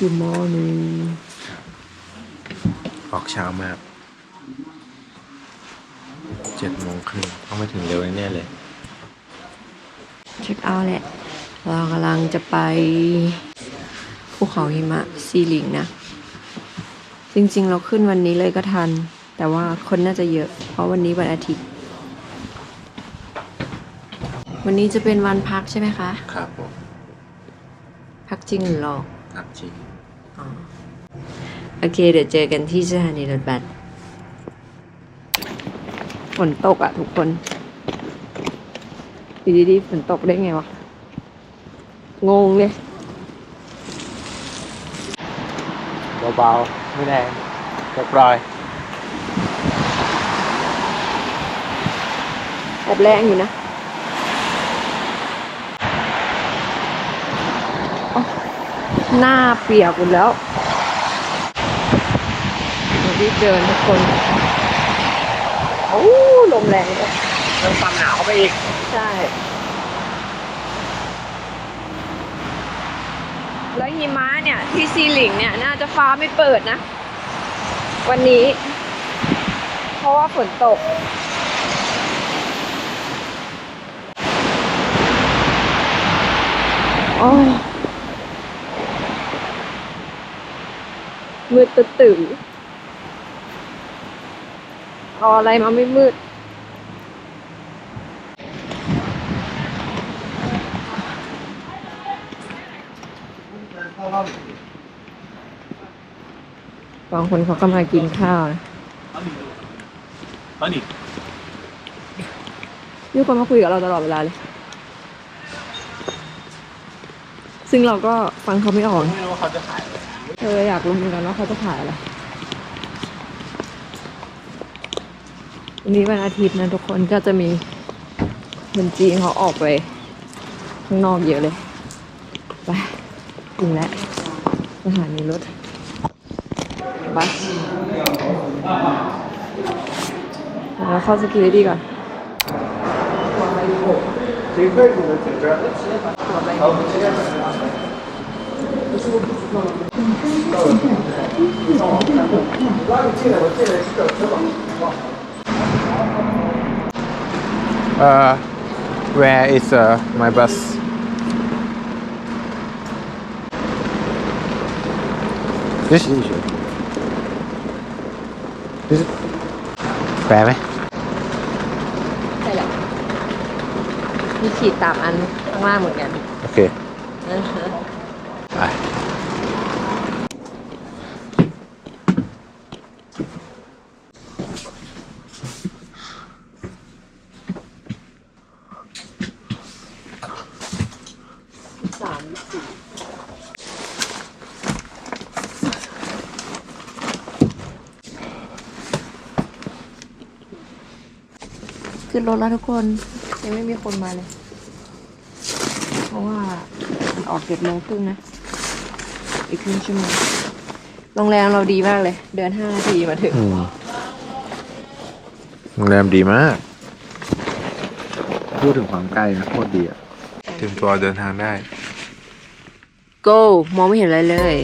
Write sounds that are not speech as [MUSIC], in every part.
Good morning ออกเช้ามากเจ็ดโมงครึ่งต้องไปถึงเร็วแน่ๆเลย เช็คเอาท์แหละ เรากำลังจะไปภูเขาหิมะซีหลิงนะ จริงๆ เราขึ้นวันนี้เลยก็ทัน แต่ว่าคนน่าจะเยอะ เพราะวันนี้วันอาทิตย์ วันนี้จะเป็นวันพักใช่ไหมคะ ครับผม พักจริงหรือหลอก ครับจริงอ๋อ โอเค เดี๋ยวเจอกันที่สถานีรถบัสฝนตกอะทุกคนอยู่ดีๆฝนตกได้ไงวะ งงเลยเบาๆ ไม่แรงเรียบร้อยแอบแรงอยู่นะโอ๊ะหน้าเปียกหมดแล้วเรารีบเดินทุกคนโอ้ลมแรงเลยเพิ่มความหนาวเข้าไปอีก ใช่ แล้วหิมะเนี่ย ที่ซีหลิงเนี่ย น่าจะฟ้าไม่เปิดนะ วันนี้ เพราะว่าฝนตกโอ้ยมืดตึ๊ดตื่น เอาอะไรมาไม่มืดบางคนเขาก็มากินข้าวนะตอนนี้มีคนมาคุยกับเราตลอดเวลาเลย ซึ่งเราก็ฟังเขาไม่ออกไม่รู้ว่าเขาจะขายอะไรเอออยากรู้เหมือนกันว่าเขาจะขายอะไร นนี้วันอาทิตย์นะทุกคนก็จะมีคนจีนเขาออกไป ข้างนอกเยอะเลย ไปถึงแล้วสถานีรถบัสแล้วเข้าสกีดีก่อนเอ่ อ where is uh, my bus this is this แปลไหมใช่แหละมีขีดตามอันข้างล่างเหมือนกัน โอเคอือฮะไป รถแล้วทุกคน ยังไม่มีคนมาเลย เพราะว่ามันออกเจ็ดโมงครึ่งนะ อีกครึ่งชั่วโมงโรงแรมเราดีมากเลย เดินห้านาทีมาถึง อืมโรงแรมดีมาก พูดถึงความใกล้นะโคตรดีอะเตรียมตัวเดินทางได้ go มองไม่เห็นอะไรเลย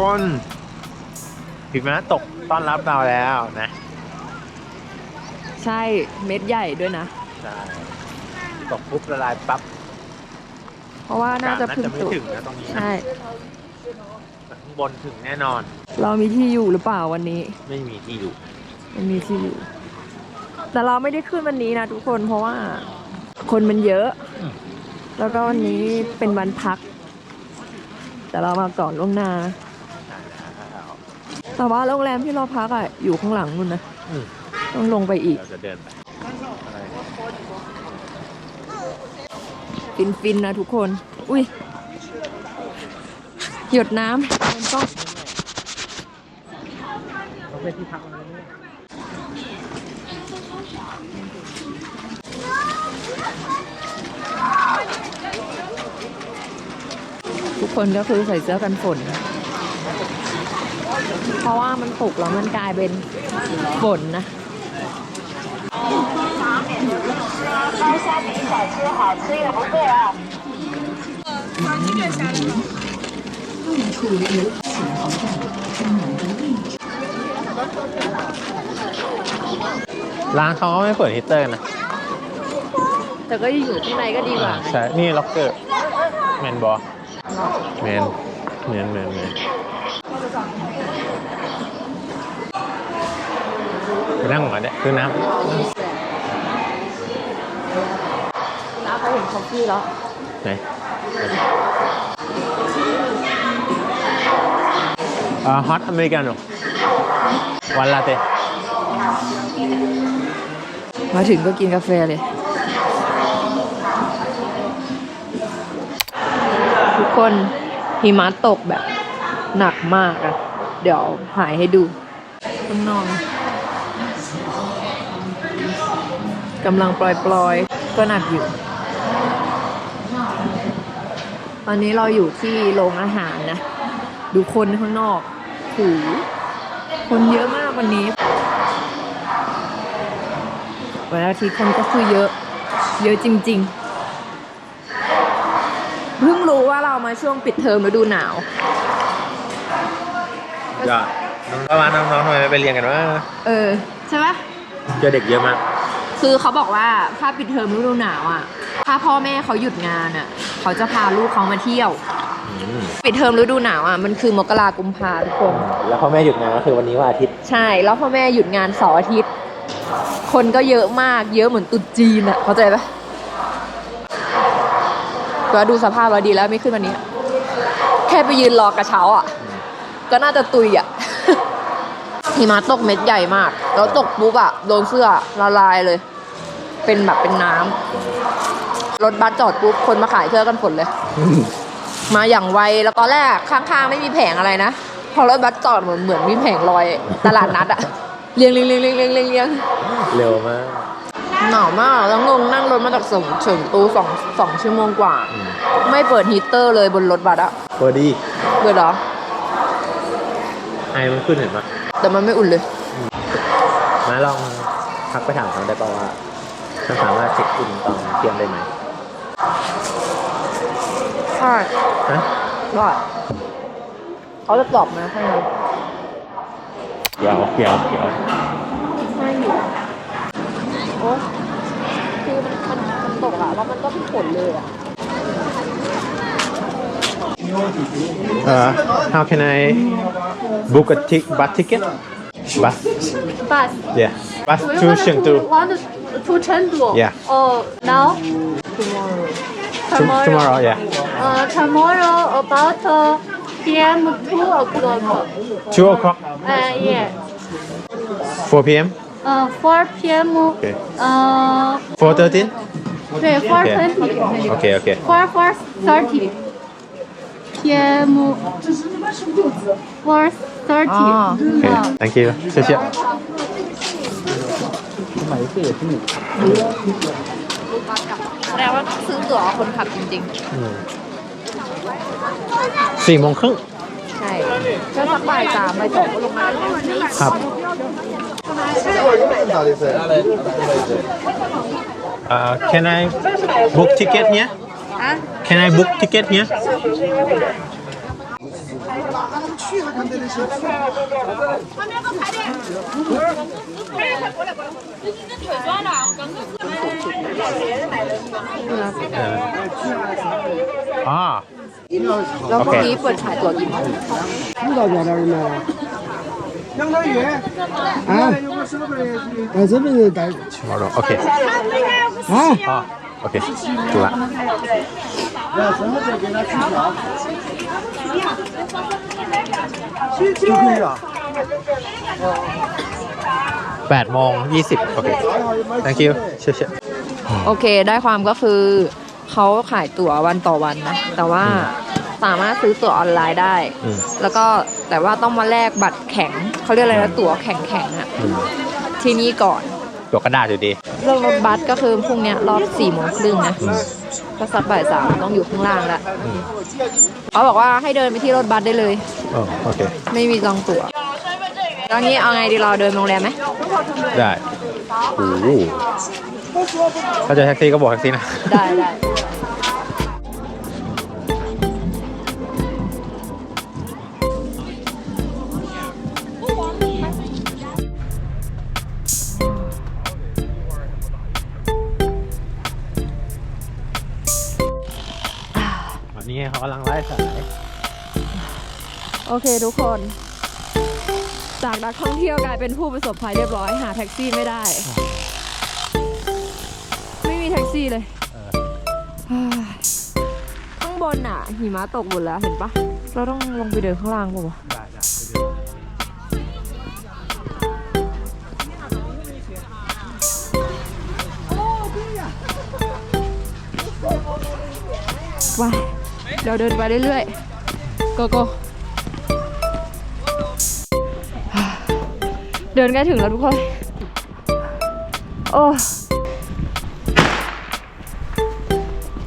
งแล้วทุกคนหิมะตกต้อนรับเราแล้วนะใช่เม็ดใหญ่ด้วยนะ ใช่ตกปุ๊บละลายปั๊บเพราะว่าน่าจะน่าเพึ่งจะไม่ตุถึงนะตรงนี้นะใช่ แต่ข้างบนถึงแน่นอน เรามีที่อยู่หรือเปล่าวันนี้ไม่มีที่อยู่ไม่มีที่อยู่ แต่เราไม่ได้ขึ้นวันนี้นะทุกคนเพราะว่าคนมันเยอะแล้วก็วันนี้เป็นวันพัก แต่เรามาก่อนล่วงหน้า แต่ว่าโรงแรมที่เราพักอะอยู่ข้างหลังนู่นนะอืมต้องลงไปอีก เราจะเดินไปอะไรฟินฟินๆนะทุกคน อุ้ย หยดน้ำมันต้องเราไปที่พักมันนี่ทุกคนก็คือใส่เสื้อกันฝนนะเพ ราะว่ามันตกแล้วมันกลายเป็นฝนนะร้านเขาก็ไม่เปิดฮีตเตอร์นะ แต่ก็อยู่ข้างในก็ดีกว่า ใช่ นี่ล็อกเกอร์แมนบอแมนแมนแมนแมนไป นั่งก่อนเนี่ยคือน้น้าเขาเห็นคอฟฟี่แล้วำไหนอ่าฮอตอเมริกาโน่วันลาเต้มาถึงก็กินกาแฟเลย ทุกคนหิมะตกแบบหนักมากอะเดี๋ยวหายให้ดูข้างนอก กำลังปล่อยๆก็หนักอยู่ ตอนนี้เราอยู่ที่โรงอาหารนะ ดูคนข้างนอกหูคนเยอะมากวันนี้ วันอาทิตย์คนก็คือเยอะ เยอะจริง ๆ เพิ่งรู้ว่าเรามาช่วงปิดเทอมฤดูหนาว ยอดน้องๆว่าน้องๆทำไมไม่ไปเรียนกันวะเออ ใช่ปะ เจอเด็กเยอะมาก คือเขาบอกว่าถ้าปิดเทอมฤดูหนาวอะ ถ้าพ่อแม่เขาหยุดงานอะ เขาจะพาลูกเขามาเที่ยว ปิดเทอมฤดูหนาวอะ มันคือมกรากุมภาทุกคน แล้วพ่อแม่หยุดงานก็คือวันนี้วันอาทิตย์ ใช่ แล้วพ่อแม่หยุดงานเสาร์อาทิตย์ คนก็เยอะมาก เยอะเหมือนตรุ๊จีนอะเข้าใจปะก็ดูสภาพเราดีแล้วไม่ขึ้นวันนี้ แค่ไปยืนรอกระเช้าอะก็น่าจะตุยอะ หิมะตกเม็ดใหญ่มาก แล้วตกปุ๊บอะโดนเสื้อละลายเลย เป็นแบบเป็นน้ำรถบัสจอดปุ๊บคนมาขายเสื้อกันฝนเลย มาอย่างไวแล้วตอนแรกข้างๆไม่มีแผงอะไรนะพอรถบัสจอดเหมือนเหมือนมีแผงลอยตลาดนัดอะเรียงเรียงเรียงเรียงเรียงเรียงเรียงเร็วมากหนาวมากแล้วงงนั่งรถมาจากสงเฉิงตูสองสองชั่วโมงกว่าอืมไม่เปิดฮีตเตอร์เลยบนรถบัสอะพอดีเปิดเหรอไอมันขึ้นเห็นปะ แต่มันไม่อุ่นเลย มาลองทักไปถามเขาได้ป่าว่าเขาสามารถเช็คอินตอนเที่ยงได้ไหมใช่ฮะได้เขาจะตอบนะให้เราเดี๋ยวเดี๋ยวเดี๋ยวให้อยู่โอ้คือมันมันมันตกอะแล้วมันก็เป็นฝนเลยอะ Uh, how can I book a bus ticket? Bus. Bus. Yeah. Bus to Chengdu. To, Chengdu. Yeah. Oh, now. Tomorrow. Tomorrow. Tomorrow. Yeah. Uh, tomorrow about uh, p.m. two o'clock. Two o'clock. Uh, yeah. Four p.m. Uh, four p.m. Okay. Uh. Four thirteen. 对，four twenty。Okay, okay. Four four thirty. PM 4:30. อ๋อ okay thank you 谢谢แสดงว่าต้องซื้อตั๋วคนขับจริงอืมสี่โมงครึ่งๆ ใช่ก็สักบ่ายสามบ่ายสองก็ลงมาแล้วครับ Uh, can I book ticket here? Can I book ticket here? Ah. Okay. 不是才多地吗？知道在哪儿买的？杨超越，啊，哎，这不是带 Tomorrow. Okay. 啊。 โอเคถูละแปดโมงยี่สิบโอเค thank you เชื่อโอเค ได้ความก็คือเขาขายตั๋ววันต่อวันนะ แต่ว่าสามารถซื้อตั๋วออนไลน์ได้ แล้วก็แต่ว่าต้องมาแลกบัตรแข็ง เขาเรียกอะไรนะตั๋วแข็งแข็งอะที่นี่ก่อน ตัวกระดาอยู่ดีเรื่องรถบัสก็คือพรุ่งเนี้ยรอบสี่โมงครึ่งนะก็สักบ่ายสามต้องอยู่ข้างล่างแล้วเขาบอกว่าให้เดินไปที่รถบัสได้เลยโอเคไม่มีจองตั๋วตอนนี้เอาไงดีเราเดินโรงแรมไหมได้โอ้ถ้าเจอแท็กซี่ก็บอกแท็กซี่นะได้ได้ นี้เขากำลังไล่สายโอเคทุกคน จากนักท่องเที่ยวกลายเป็นผู้ประสบภัยเรียบร้อยหาแท็กซี่ไม่ได้ ไม่มีแท็กซี่เลยเฮ้ยข้างบนอะ หิมะตกหมดแล้วเห็นปะเราต้องลงไปเดินข้างล่างป่าวะได้ได้ไปเดี๋ ยวเดินไปเรื่อยๆโกโก้เดินใกล้ถึงแล้วทุกคน โอ้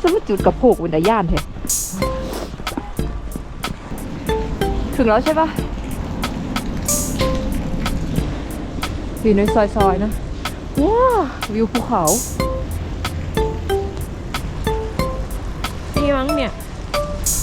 สมมติจุดกับผูกเป็นตาย่านเถอะถึงแล้วใช่ปะอยู่ในซอยๆนะ ว้าววิวภูเขา นี่มั้งเนี่ย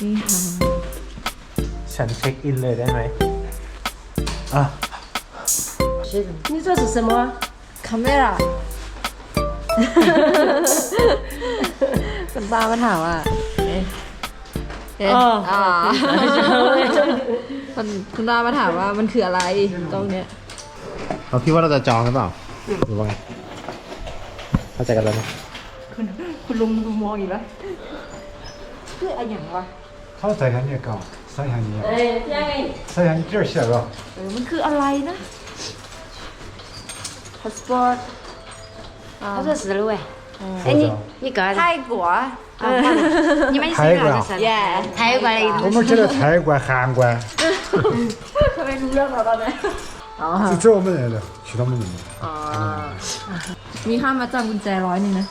การแปลละนี่ฮาว ฉันเช็คอินเลยได้ไหมอ่ะ 你这是什么？ คาเมรา คุณตามาถามว่าเอ๊ะเอ๊ะอ่าคุณคุณตามาถามว่ามันคืออะไรตรงเนี้ย เราคิดว่าเราจะจองหรือเปล่าหรือว่าไงเข้าใจกันแล้วไหม คุณลุงมองอีกแล้วคืออะไรอย่างวะ 他在下你搞，三下你，哎，这样给你。三下你这儿写个， เออมันคืออะไรนะพาสปอร์ต 他说是了喂。哎，你你搞 ไท 啥？ ยกัว 啊，你们是泰国啊哪个？แย่ 泰国的。我们这里泰国、韩国， ทำไมรู้เรื่องเราตอนนี้อ๋อ 就这我们来的，去他们那里。 อ๋อมีค่ามาจำกุญแจร้อยหนึ่งนะ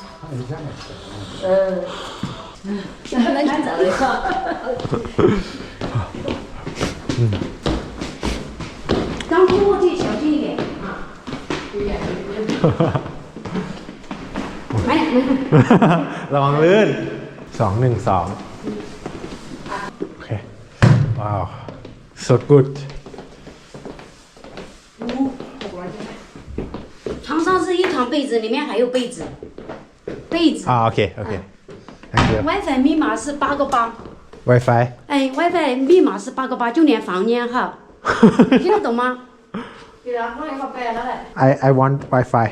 เออ [LAUGHS] แล้วยังจะเลยค่ะ 刚出过去，小心一点啊。没没。 ระวังลื่นสองหนึ่งสองโอเค ว้าว so good 床上是一床被子，里面还有被子。被子。 อ่า WiFi 密码是八个八。WiFi。哎，WiFi 密码是八个八，就连房间哈。[LAUGHS] 听得懂吗？I I want WiFi。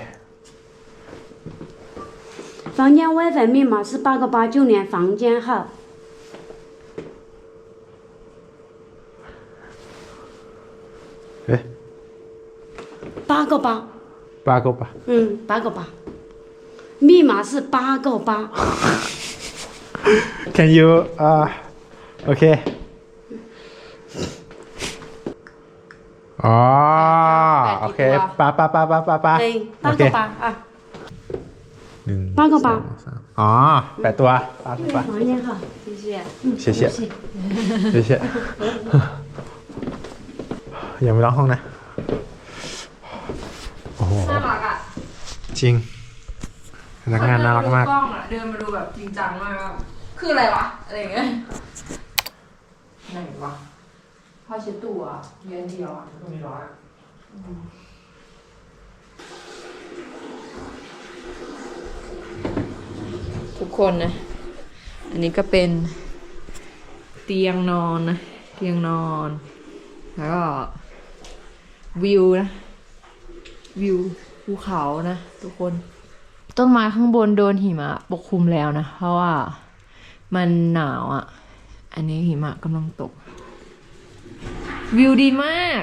房间 WiFi 密码是八个八，就连房间哈。哎，八个八，八个八，嗯，八个八，密码是八个八。[LAUGHS] Can you uh okay อ๋อโอเคปลาปลาปลาปลาปลาปลาตั้งกปลาอะหนึ่งปลากับปลาอ๋อแปดตัวปลากับปลาเนี่ยค่ะเฉียเฉียเฉียเฉียเอย่าไปร้องห้องนะโอ้โหน่ารักจริง พนักงานน่ารักมาก กล้องอะเดินมาดูแบบจริงจังมากว่าคืออะไรวะ อะไรอย่างเงี้ยไหนวะผ้าเช็ดตัวเย็นเดียวอะตรงนี้ร้อนทุกคนนะ อันนี้ก็เป็นเตียงนอนนะ เตียงนอน แล้วก็วิวนะ วิวภูเขานะ ทุกคน ต้นไม้ข้างบนโดนหิมะปกคลุมแล้วนะ เพราะว่ามันหนาวอะ่ะ อันนี้หิมะกำลังตก วิวดีมาก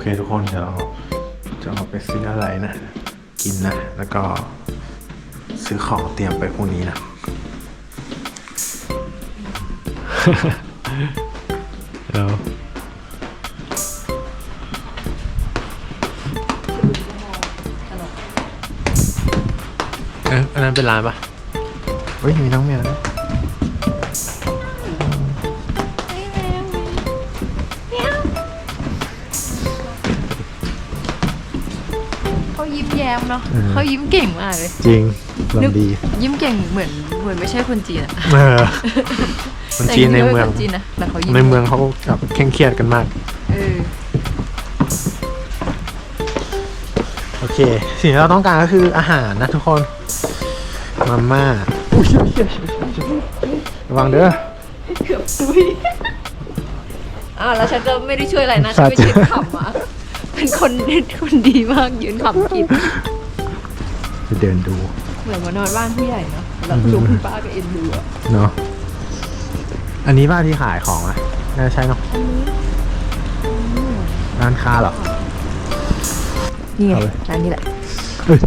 เคทุกคนเดี๋ยวจะออกไปซื้ออะไรนะ กินนะ แล้วก็ซื้อของเตรียมไปพรุ่งนี้นะ เดี๋ยวเอ๊ะอันนั้นเป็นร้านปะเฮ้ย มีน้องแมวด้วย มแย้มเนาะเขายิ้มเก่งมากเลย จริงลมดี ยิ้มเก่งเหมือนเหมือนไม่ใช่คนจีนอะเออคนจีนในเมืองแต่จริๆขาป็คจีนนะแต่เขายิ้มในเมืองเขาแบบเคร่งเครียดกันมากเออโอเค สิ่งที่เราต้องการก็คืออาหารนะทุกคนมาม่าอุ๊ยเชี่ยเชี่ยเชี่ยเชี่ยระวังเด้อเกือบซุยอ่าวแล้วฉันก็ไม่ได้ช่วยอะไรนะฉัสานไปใจยืนขำอะ เป็นคนคนดีมากยืนขำกินไปเดินดู เหมือนมานอนบ้านผู้ใหญ่เนาะแล้วลุงคุณป้าก็เอ็นดูอะเนาะอันนี้บ้านที่ขายของอะน่าจะใช่เนาะร้านค้าเหรอ นี่ไงเอาเลย ร้านนี้แหละ เฮ้ย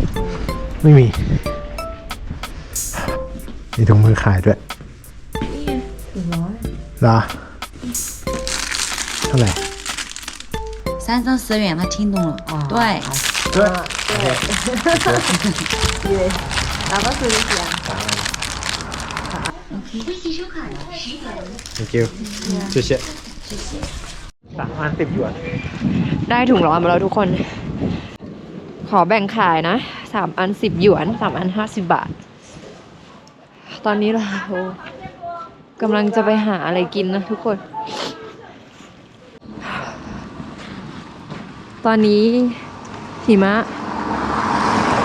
ไม่มี มีถุงมือขายด้วยนี่ไงถึงร้อยเหรอเท่าไหร่ 三生石远，他听懂了。对， ด้วย เราก็ซื้อเสียง thank you 谢谢สามพันสิบหยวน ได้ถุงร้อนมาแล้วทุกคน ขอแบ่งขายนะสามอันสิบหยวนสามอันห้าสิบบาท ตอนนี้เรากำลังจะไปหาอะไรกินนะทุกคน ตอนนี้หิมะ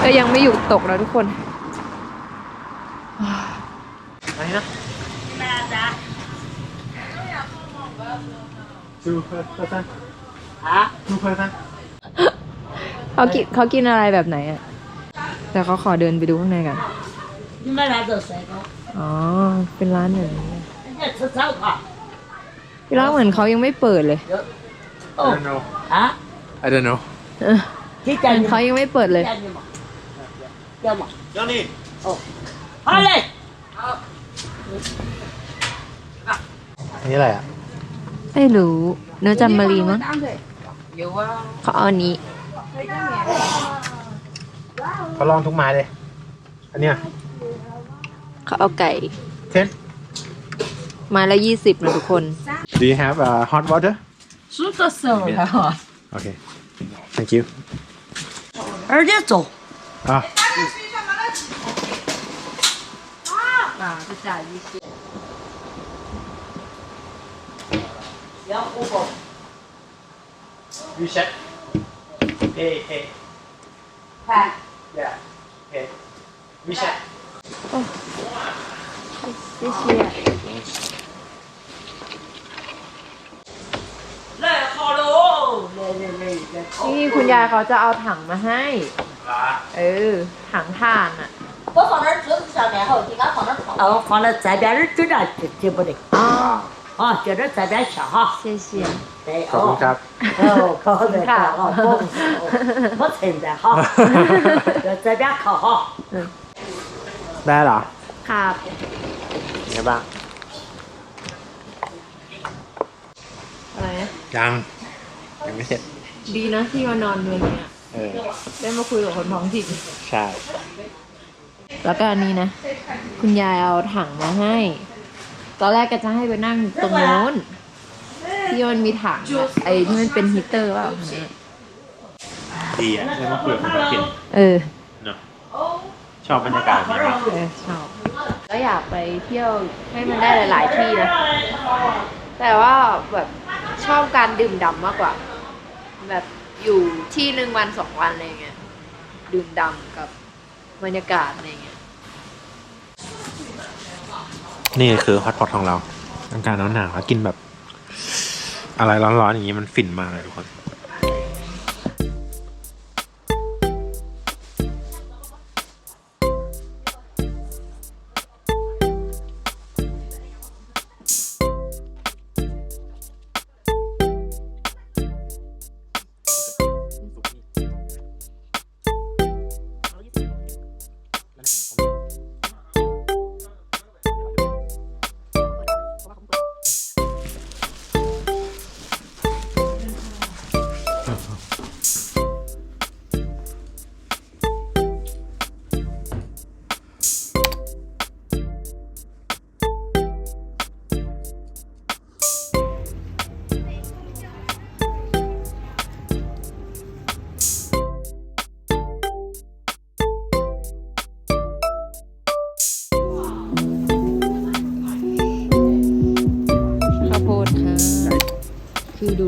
ก็ยังไม่หยุดตกแล้วทุกคนอะไรนะร้าดูเพื่อนสันฮะดูเพื่อนสันเขากินเขากินอะไรแบบไหนอะ แต่เขาขอเดินไปดูข้างในกันนี่ไม่ร้านเดอดใส่เขาอ๋อ เป็นร้านหนึ่งพี่ร้านเหมือนเขายังไม่เปิดเลยโออฮะ I don't know. ที่จันเขายังไม่เปิดเลย จันอยู่หมอเดี๋ยวหมอ Johnny, เอาเลยอันนี้อะไรอะ ไม่รู้เนื้อจำมารีมั้งเขาเอาอันนี้ เขาลองทุกไม้เลย อันเนี้ยเขาเอาไก่เช่นมาละยี่สิบนะทุกคน do you have uh, hot water สุดโซล่า Okay. Thank you。走。啊。啊，这咋意思？行，我包。雨先。嘿嘿。看。来。嘿。预先。哦。谢谢。 นี่คุณยายเขาจะเอาถังมาให้ เออ ถังถ่านอะ 我放那儿桌子上面，好，给俺放那儿放。哦，放在这边儿就这就就不得。อ๋อ 啊，就这这边下哈。谢谢。对， ขอบคุณครับ 哦，考的考好，不不存的哈，就这边考好。 ได้เหรอ ครับ ไงบ้าง อะไรนะ ยังยัง ไม่เสร็จดีนะที่มานอนเมืองเนี้ยเออได้มาคุยกับคนท้องถิ่นใช่แล้วก็อันนี้นะ คุณยายเอาถังมาให้ ตอนแรกก็จะให้ไปนั่งตรงโน้นที่มันมีถังอะไอ้ที่มันเป็นฮีตเตอร์เปล่าเนี่ยดีอะได้มาคุยกับคนท้องถิ่นเออเนาะชอบบรรยากาศนี้มากเออชอบก็อยากไปเที่ยวให้มันได้หลาย ๆ ที่นะ แต่ว่าแบบชอบการดื่มด่ำมากกว่า แบบอยู่ที่หนึ่งวันสองวันอะไรเงี้ยดื่มดำกับบรรยากาศอะไรเงี้ยนี่คือฮอตพอตของเราอากาศหนาวๆแล้วกินแบบ อะไรร้อนๆอย่างนี้มันฟินมากเลยทุกคน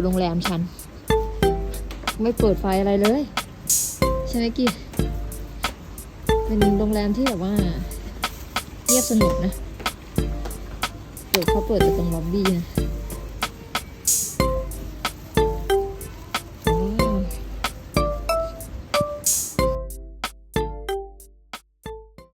โรงแรมฉัน ไม่เปิดไฟอะไรเลย ใช่ไหมกี้เป็นโรงแรมที่แบบว่าเงียบสงบนะ เปิดเขาเปิดแต่ตรงล็อบบี้นะ